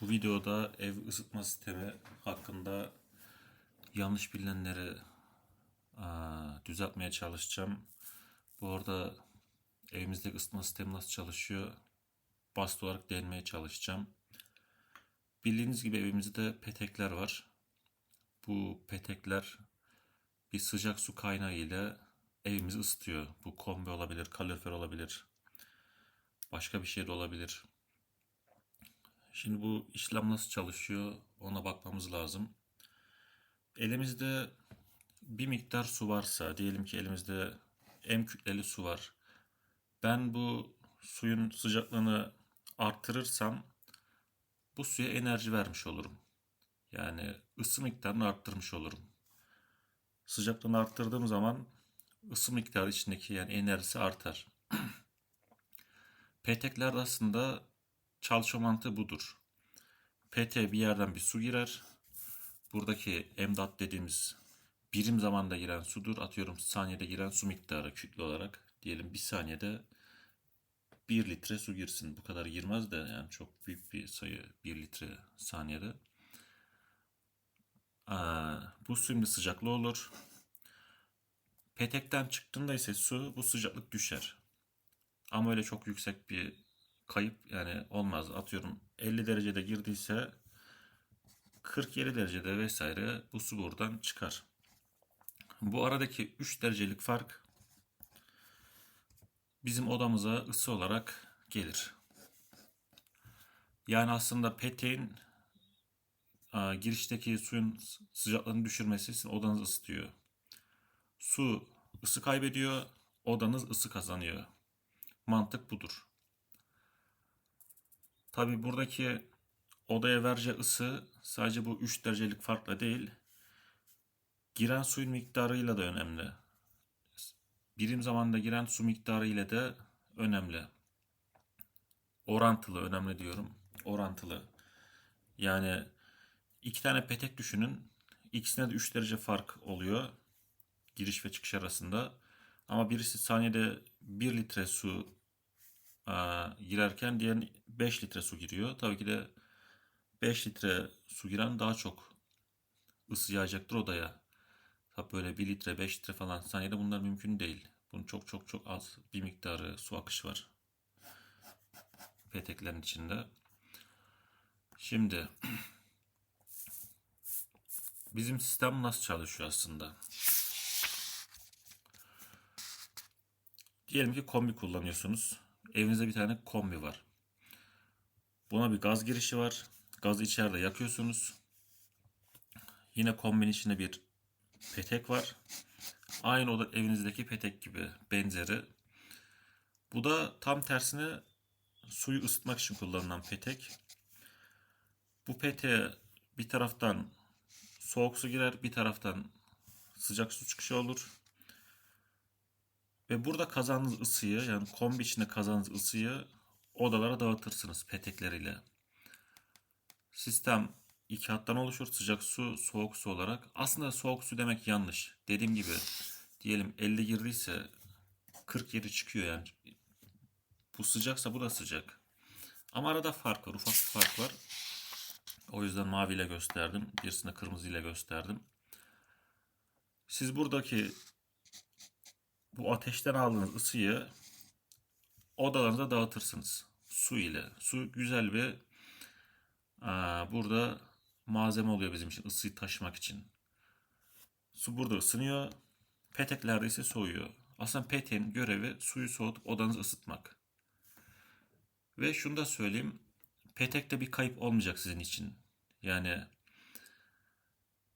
Bu videoda ev ısıtma sistemi hakkında yanlış bilinenleri düzeltmeye çalışacağım. Bu arada evimizdeki ısıtma sistemi nasıl çalışıyor basit olarak değinmeye çalışacağım. Bildiğiniz gibi evimizde petekler var. Bu petekler bir sıcak su kaynağı ile evimizi ısıtıyor. Bu kombi olabilir, kalorifer olabilir. Başka bir şey de olabilir. Şimdi bu işlem nasıl çalışıyor ona bakmamız lazım. Elimizde bir miktar su varsa, diyelim ki elimizde M kütleli su var. Ben bu suyun sıcaklığını arttırırsam bu suya enerji vermiş olurum. Yani ısı miktarını arttırmış olurum. Sıcaklığını arttırdığım zaman ısı miktarı içindeki yani enerjisi artar. Petekler aslında çalışma mantığı budur. PT bir yerden bir su girer. Buradaki emdat dediğimiz birim zamanda giren sudur. Atıyorum saniyede giren su miktarı kütle olarak. Diyelim bir saniyede 1 litre su girsin. Bu kadar girmez de yani çok büyük bir sayı 1 litre saniyede. Aa, bu suyun bir sıcaklığı olur. Petekten çıktığında ise su bu sıcaklık düşer. Ama öyle çok yüksek bir kayıp yani olmaz. Atıyorum 50 derecede girdiyse 47 derecede vesaire bu su buradan çıkar. Bu aradaki 3 derecelik fark bizim odamıza ısı olarak gelir. Yani aslında peteğin a, girişteki suyun sıcaklığını düşürmesi sizin odanızı ısıtıyor. Su ısı kaybediyor, odanız ısı kazanıyor. Mantık budur. Tabi buradaki odaya vereceği ısı sadece bu 3 derecelik farkla değil, giren suyun miktarıyla da önemli. Birim zamanda giren su miktarı ile de önemli. Orantılı önemli diyorum. Orantılı. Yani iki tane petek düşünün. İkisine de 3 derece fark oluyor. Giriş ve çıkış arasında. Ama birisi saniyede 1 litre su girerken diğer 5 litre su giriyor. Tabii ki de 5 litre su giren daha çok ısı yayacaktır odaya. Tabii böyle 1 litre 5 litre falan saniyede bunlar mümkün değil. Bunun çok çok çok az bir miktarı su akışı var. Peteklerin içinde. Şimdi bizim sistem nasıl çalışıyor aslında? Diyelim ki kombi kullanıyorsunuz. Evinizde bir tane kombi var. Buna bir gaz girişi var. Gazı içeride yakıyorsunuz. Yine kombinin içinde bir petek var. Aynı o da evinizdeki petek gibi benzeri. Bu da tam tersine suyu ısıtmak için kullanılan petek. Bu peteğe bir taraftan soğuk su girer, bir taraftan sıcak su çıkışı olur. Ve burada kazandığınız ısıyı yani kombi içinde kazandığınız ısıyı odalara dağıtırsınız petekleriyle. Sistem iki hattan oluşur. Sıcak su, soğuk su olarak. Aslında soğuk su demek yanlış. Dediğim gibi diyelim 50 girdiyse 47 çıkıyor yani. Bu sıcaksa bu da sıcak. Ama arada fark var. Ufak bir fark var. O yüzden maviyle gösterdim. Birisini kırmızıyla gösterdim. Siz buradaki bu ateşten aldığınız ısıyı odalarınıza dağıtırsınız. Su ile. Su güzel bir aa, burada malzeme oluyor bizim için ısıyı taşımak için. Su burada ısınıyor. Peteklerde ise soğuyor. Aslında peteğin görevi suyu soğutup odanızı ısıtmak. Ve şunu da söyleyeyim. Petekte bir kayıp olmayacak sizin için. Yani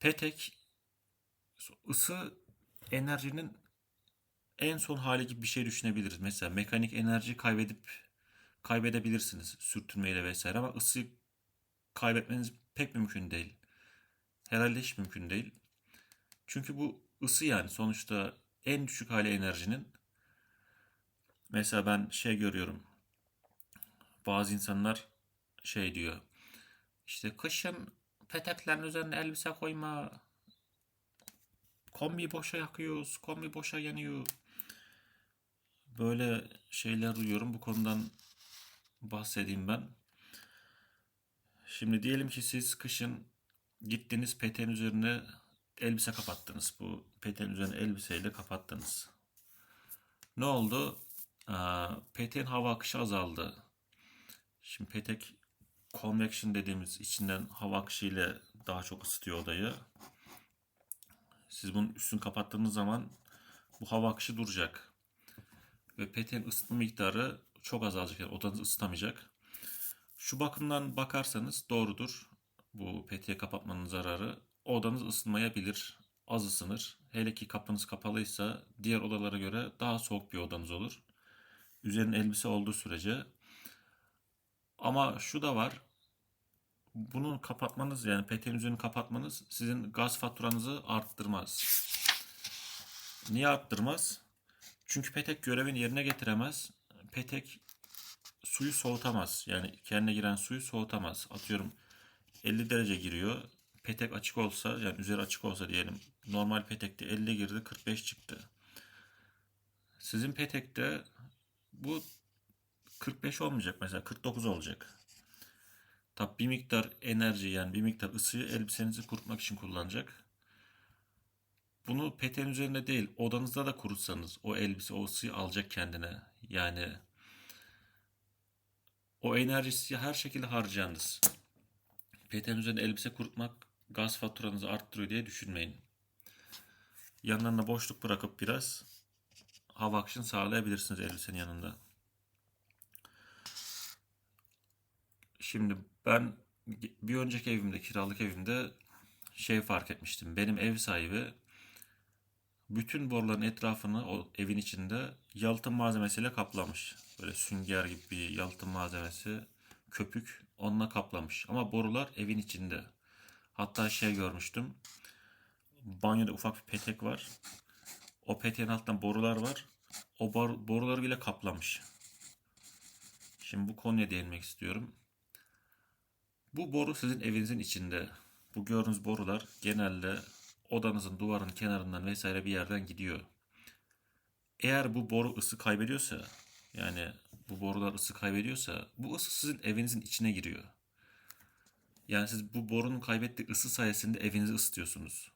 petek ısı enerjinin en son hali gibi bir şey düşünebiliriz. Mesela mekanik enerji kaybedip kaybedebilirsiniz sürtünmeyle vesaire ama ısı kaybetmeniz pek mümkün değil. Herhalde hiç mümkün değil. Çünkü bu ısı yani sonuçta en düşük hali enerjinin mesela ben şey görüyorum. Bazı insanlar şey diyor. İşte kışın peteklerin üzerine elbise koyma. Kombi boşa yakıyoruz. Kombi boşa yanıyor. Böyle şeyler duyuyorum. Bu konudan bahsedeyim ben. Şimdi diyelim ki siz kışın gittiniz peteğin üzerine elbise kapattınız. Bu peteğin üzerine elbiseyle kapattınız. Ne oldu? Aa, peteğin hava akışı azaldı. Şimdi petek convection dediğimiz içinden hava akışı ile daha çok ısıtıyor odayı. Siz bunun üstünü kapattığınız zaman bu hava akışı duracak. Ve peteğin ısıtma miktarı çok azalacak. Yani odanızı ısıtamayacak. Şu bakımdan bakarsanız doğrudur. Bu peteği kapatmanın zararı. Odanız ısınmayabilir. Az ısınır. Hele ki kapınız kapalıysa diğer odalara göre daha soğuk bir odanız olur. Üzerine elbise olduğu sürece. Ama şu da var. Bunun kapatmanız yani peteğin üzerini kapatmanız sizin gaz faturanızı arttırmaz. Niye arttırmaz? Çünkü petek görevini yerine getiremez. Petek suyu soğutamaz. Yani kendine giren suyu soğutamaz. Atıyorum 50 derece giriyor. Petek açık olsa yani üzeri açık olsa diyelim. Normal petekte 50 girdi 45 çıktı. Sizin petekte bu 45 olmayacak mesela 49 olacak. Tabi bir miktar enerji yani bir miktar ısıyı elbisenizi kurutmak için kullanacak. Bunu peteğin üzerinde değil odanızda da kurutsanız o elbise o ısıyı alacak kendine. Yani o enerjisi her şekilde harcayanız. Peteğin üzerinde elbise kurutmak gaz faturanızı arttırıyor diye düşünmeyin. Yanlarına boşluk bırakıp biraz hava akışını sağlayabilirsiniz elbisenin yanında. Şimdi ben bir önceki evimde, kiralık evimde şey fark etmiştim. Benim ev sahibi bütün boruların etrafını o evin içinde yalıtım malzemesiyle kaplamış. Böyle sünger gibi bir yalıtım malzemesi, köpük onunla kaplamış. Ama borular evin içinde. Hatta şey görmüştüm. Banyoda ufak bir petek var. O peteğin altından borular var. O bor- boruları bile kaplamış. Şimdi bu konuya değinmek istiyorum. Bu boru sizin evinizin içinde. Bu gördüğünüz borular genelde odanızın duvarın kenarından vesaire bir yerden gidiyor. Eğer bu boru ısı kaybediyorsa, yani bu borular ısı kaybediyorsa, bu ısı sizin evinizin içine giriyor. Yani siz bu borunun kaybettiği ısı sayesinde evinizi ısıtıyorsunuz.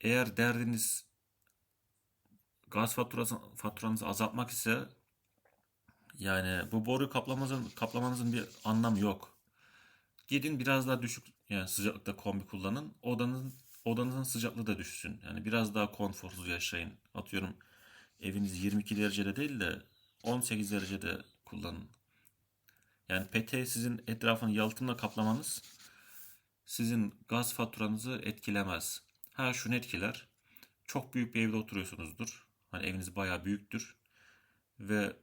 Eğer derdiniz gaz faturası, faturanızı azaltmak ise yani bu boruyu kaplamanızın, kaplamanızın bir anlamı yok. Gidin biraz daha düşük yani sıcaklıkta kombi kullanın. Odanın odanızın sıcaklığı da düşsün. Yani biraz daha konforsuz yaşayın. Atıyorum eviniz 22 derecede değil de 18 derecede kullanın. Yani peteği sizin etrafını yalıtımla kaplamanız sizin gaz faturanızı etkilemez. Ha şunu etkiler. Çok büyük bir evde oturuyorsunuzdur. Hani eviniz bayağı büyüktür. Ve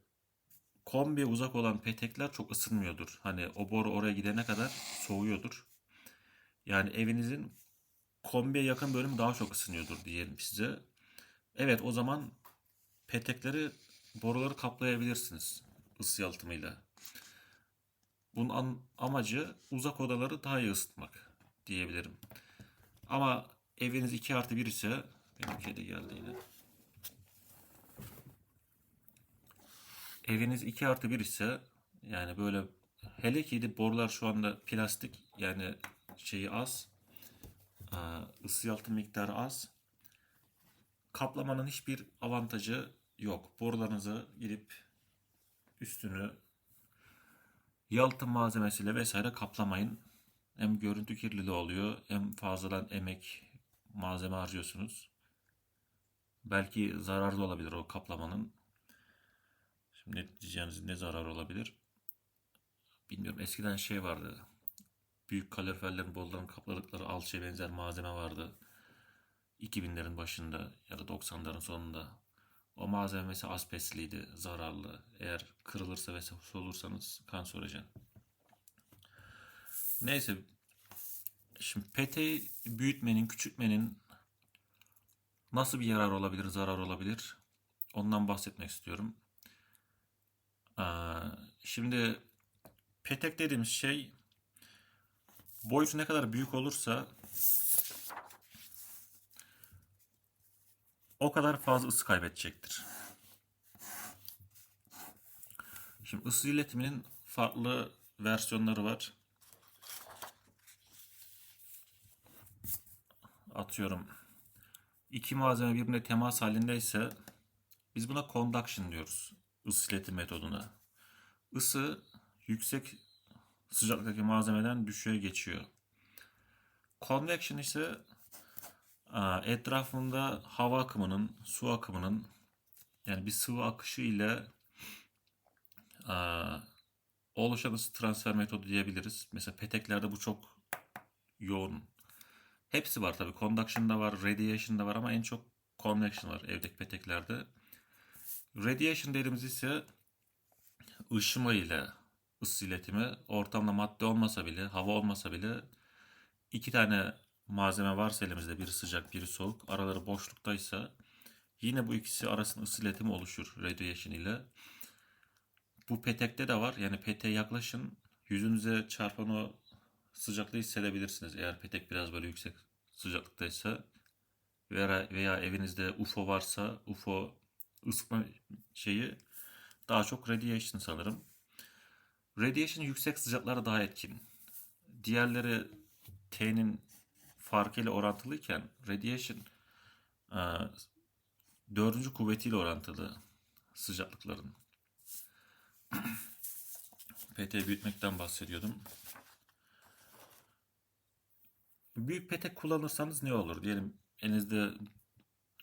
kombiye uzak olan petekler çok ısınmıyordur. Hani o boru oraya gidene kadar soğuyordur. Yani evinizin kombiye yakın bölüm daha çok ısınıyordur diyelim size. Evet o zaman petekleri boruları kaplayabilirsiniz ısı yalıtımıyla. Bunun amacı uzak odaları daha iyi ısıtmak diyebilirim. Ama eviniz 2 artı 1 ise benim kedi geldi yine. Eviniz 2 artı 1 ise yani böyle hele ki de borular şu anda plastik yani şeyi az ısı yalıtım miktarı az kaplamanın hiçbir avantajı yok. Borularınızı gidip üstünü yalıtım malzemesiyle vesaire kaplamayın. Hem görüntü kirliliği oluyor hem fazladan emek malzeme harcıyorsunuz. Belki zararlı olabilir o kaplamanın. Şimdi ne diyeceğiniz ne zarar olabilir? Bilmiyorum. Eskiden şey vardı. Büyük kaloriferlerin bollarını kapladıkları alçıya benzer malzeme vardı. 2000'lerin başında ya da 90'ların sonunda. O malzeme mesela asbestliydi, zararlı. Eğer kırılırsa ve solursanız kanserojen. Neyse. Şimdi peteği büyütmenin, küçültmenin nasıl bir yarar olabilir, zarar olabilir? Ondan bahsetmek istiyorum. Şimdi petek dediğimiz şey Boyut ne kadar büyük olursa o kadar fazla ısı kaybedecektir. Şimdi ısı iletiminin farklı versiyonları var. Atıyorum iki malzeme birbirine temas halindeyse biz buna conduction diyoruz. Isı iletim metoduna. Isı yüksek sıcaklıktaki malzemeden düşüğe geçiyor. Convection ise aa, etrafında hava akımının, su akımının yani bir sıvı akışı ile aa, oluşan ısı transfer metodu diyebiliriz. Mesela peteklerde bu çok yoğun. Hepsi var tabii. Conduction da var, radiation da var ama en çok convection var evdeki peteklerde. Radiation dediğimiz ise ışıma ile ısı iletimi ortamda madde olmasa bile, hava olmasa bile iki tane malzeme varsa elimizde biri sıcak biri soğuk araları boşluktaysa yine bu ikisi arasında ısı iletimi oluşur radiation ile. Bu petekte de var. Yani peteğe yaklaşın yüzünüze çarpan o sıcaklığı hissedebilirsiniz. Eğer petek biraz böyle yüksek sıcaklıktaysa veya, veya evinizde UFO varsa UFO ısıtma şeyi daha çok radiation sanırım. Radiation yüksek sıcaklara daha etkin. Diğerleri T'nin farkıyla orantılıyken radiation e, dördüncü kuvvetiyle orantılı sıcaklıkların. PT büyütmekten bahsediyordum. Büyük petek kullanırsanız ne olur? Diyelim elinizde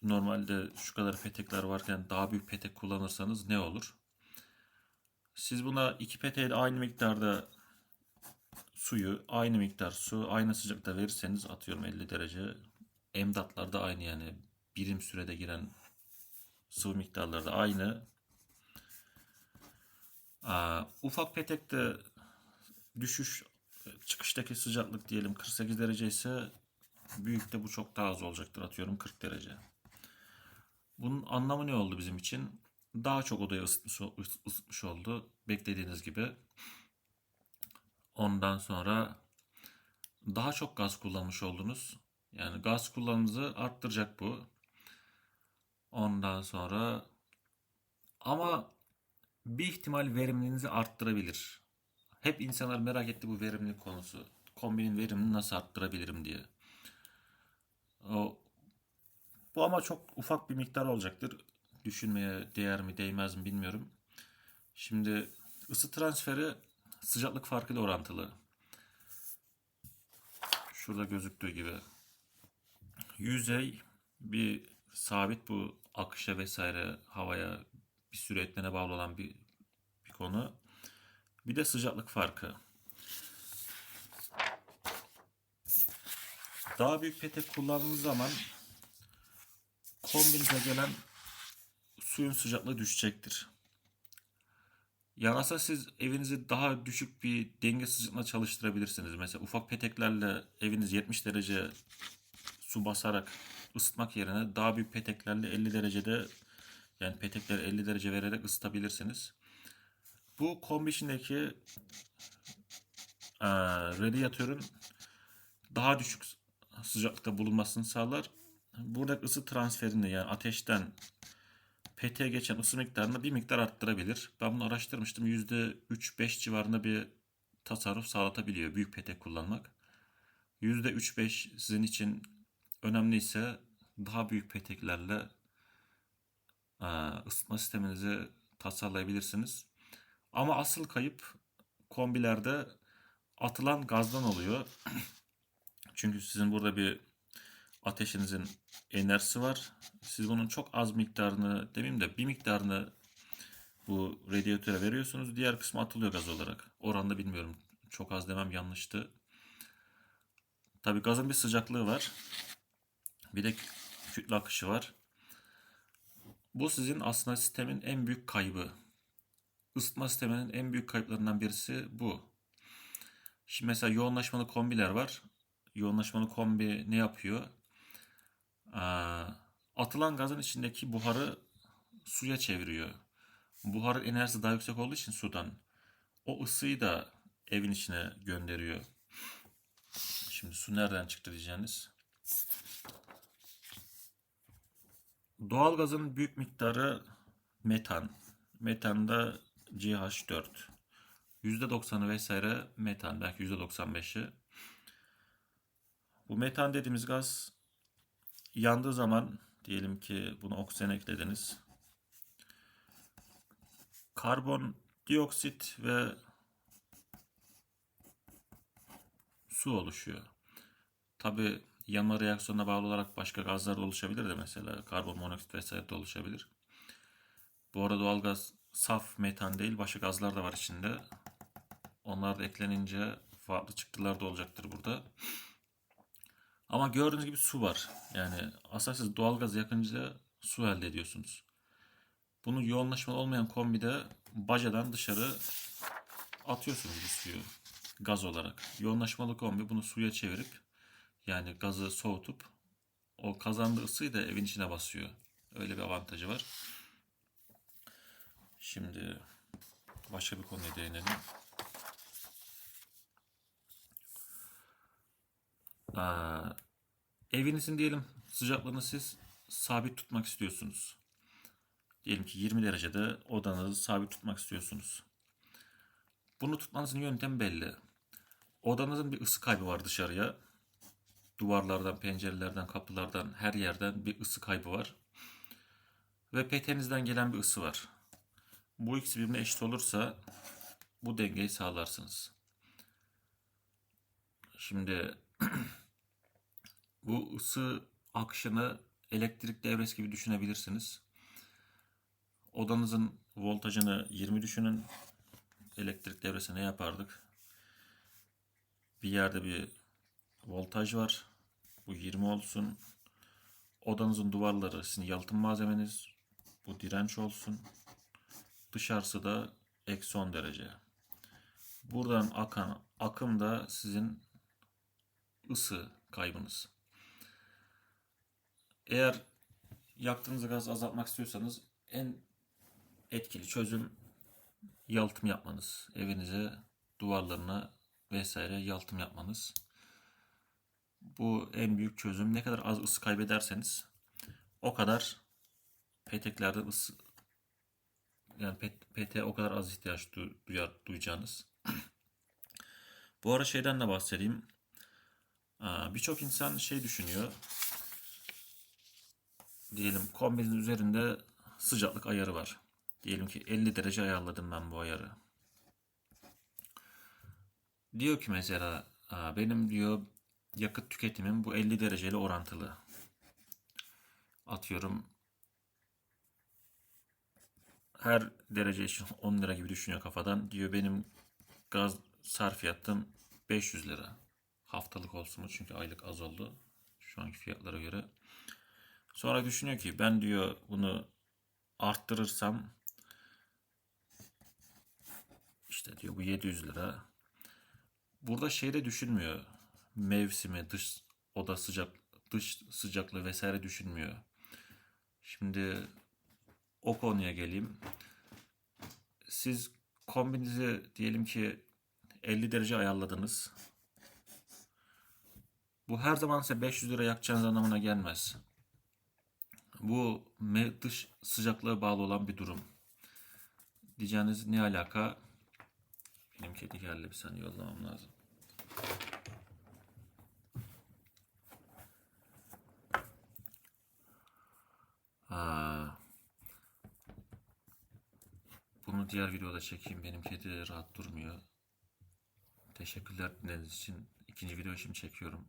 normalde şu kadar petekler varken daha büyük petek kullanırsanız ne olur? Siz buna iki peteğe de aynı miktarda suyu, aynı miktar su, aynı sıcakta verirseniz atıyorum 50 derece. Emdatlar da aynı yani birim sürede giren sıvı miktarları da aynı. Aa, ufak petekte düşüş çıkıştaki sıcaklık diyelim 48 derece ise büyükte bu çok daha az olacaktır atıyorum 40 derece. Bunun anlamı ne oldu bizim için? Daha çok odayı ısıtmış, ısıtmış oldu beklediğiniz gibi. Ondan sonra daha çok gaz kullanmış oldunuz. Yani gaz kullanımınızı arttıracak bu. Ondan sonra ama bir ihtimal verimliliğinizi arttırabilir. Hep insanlar merak etti bu verimlilik konusu. Kombinin verimini nasıl arttırabilirim diye. O, bu ama çok ufak bir miktar olacaktır. Düşünmeye değer mi değmez mi bilmiyorum. Şimdi ısı transferi sıcaklık farkıyla orantılı. Şurada gözüktüğü gibi. Yüzey bir sabit bu akışa vesaire havaya bir sürü etlene bağlı olan bir, bir konu. Bir de sıcaklık farkı. Daha büyük petek kullandığınız zaman kombinize gelen suyun sıcaklığı düşecektir. Aslında siz evinizi daha düşük bir denge sıcaklığına çalıştırabilirsiniz. Mesela ufak peteklerle eviniz 70 derece su basarak ısıtmak yerine daha büyük peteklerle 50 derecede yani petekleri 50 derece vererek ısıtabilirsiniz. Bu kombişindeki e, radyatörün daha düşük sıcaklıkta bulunmasını sağlar. Buradaki ısı transferini yani ateşten peteğe geçen ısı miktarını bir miktar arttırabilir. Ben bunu araştırmıştım. %3-5 civarında bir tasarruf sağlatabiliyor büyük petek kullanmak. %3-5 sizin için önemliyse daha büyük peteklerle e, ısıtma sisteminizi tasarlayabilirsiniz. Ama asıl kayıp kombilerde atılan gazdan oluyor. Çünkü sizin burada bir ateşinizin enerjisi var. Siz bunun çok az miktarını demeyeyim de bir miktarını bu radyatöre veriyorsunuz. Diğer kısmı atılıyor gaz olarak. Oranda bilmiyorum. Çok az demem yanlıştı. Tabi gazın bir sıcaklığı var. Bir de kütle akışı var. Bu sizin aslında sistemin en büyük kaybı. Isıtma sisteminin en büyük kayıplarından birisi bu. Şimdi mesela yoğunlaşmalı kombiler var. Yoğunlaşmalı kombi ne yapıyor? Atılan gazın içindeki buharı suya çeviriyor. Buharın enerjisi daha yüksek olduğu için sudan o ısıyı da evin içine gönderiyor. Şimdi su nereden çıktı diyeceğiniz. Doğal gazın büyük miktarı metan. Metanda CH4. %90'ı vesaire metan. Belki %95'i. Bu metan dediğimiz gaz yandığı zaman diyelim ki bunu oksijen eklediniz. Karbon dioksit ve su oluşuyor. Tabi yanma reaksiyonuna bağlı olarak başka gazlar da oluşabilir de mesela karbon monoksit vesaire de oluşabilir. Bu arada doğalgaz saf metan değil başka gazlar da var içinde. Onlar da eklenince farklı çıktılar da olacaktır burada. Ama gördüğünüz gibi su var. Yani siz doğalgaz yakınca su elde ediyorsunuz. Bunu yoğunlaşma olmayan kombide bacadan dışarı atıyorsunuz bu suyu gaz olarak. Yoğunlaşmalı kombi bunu suya çevirip yani gazı soğutup o kazandığı ısıyı da evin içine basıyor. Öyle bir avantajı var. Şimdi başka bir konuya değinelim. Aa, evinizin diyelim sıcaklığını siz sabit tutmak istiyorsunuz. Diyelim ki 20 derecede odanızı sabit tutmak istiyorsunuz. Bunu tutmanızın yöntemi belli. Odanızın bir ısı kaybı var dışarıya. Duvarlardan, pencerelerden, kapılardan, her yerden bir ısı kaybı var. Ve peteğinizden gelen bir ısı var. Bu ikisi birbirine eşit olursa bu dengeyi sağlarsınız. Şimdi bu ısı akışını elektrik devresi gibi düşünebilirsiniz. Odanızın voltajını 20 düşünün. Elektrik devresi ne yapardık? Bir yerde bir voltaj var. Bu 20 olsun. Odanızın duvarları sizin yalıtım malzemeniz. Bu direnç olsun. Dışarısı da eksi 10 derece. Buradan akan akım da sizin ısı kaybınız. Eğer yaktığınız gazı azaltmak istiyorsanız en etkili çözüm yalıtım yapmanız. Evinize, duvarlarına vesaire yalıtım yapmanız. Bu en büyük çözüm. Ne kadar az ısı kaybederseniz o kadar peteklerden ısı yani pet, peteğe o kadar az ihtiyaç du- duyar, duyacağınız. Bu ara şeyden de bahsedeyim. Birçok insan şey düşünüyor. Diyelim kombinin üzerinde sıcaklık ayarı var. Diyelim ki 50 derece ayarladım ben bu ayarı. Diyor ki mesela "Aa, benim diyor yakıt tüketimim bu 50 dereceyle orantılı. Atıyorum her derece için 10 lira gibi düşünüyor kafadan. Diyor benim gaz sarfiyatım 500 lira. Haftalık olsun mu? Çünkü aylık az oldu. Şu anki fiyatlara göre. Sonra düşünüyor ki ben diyor bunu arttırırsam işte diyor bu 700 lira. Burada şey de düşünmüyor. Mevsimi, dış oda sıcak, dış sıcaklığı vesaire düşünmüyor. Şimdi o konuya geleyim. Siz kombinizi diyelim ki 50 derece ayarladınız. Bu her zaman size 500 lira yakacağınız anlamına gelmez. Bu dış sıcaklığa bağlı olan bir durum. Diyeceğiniz ne alaka? Benim kedi geldi bir saniye yollamam lazım. Aa, bunu diğer videoda çekeyim. Benim kedi rahat durmuyor. Teşekkürler dinlediğiniz için. İkinci video şimdi çekiyorum.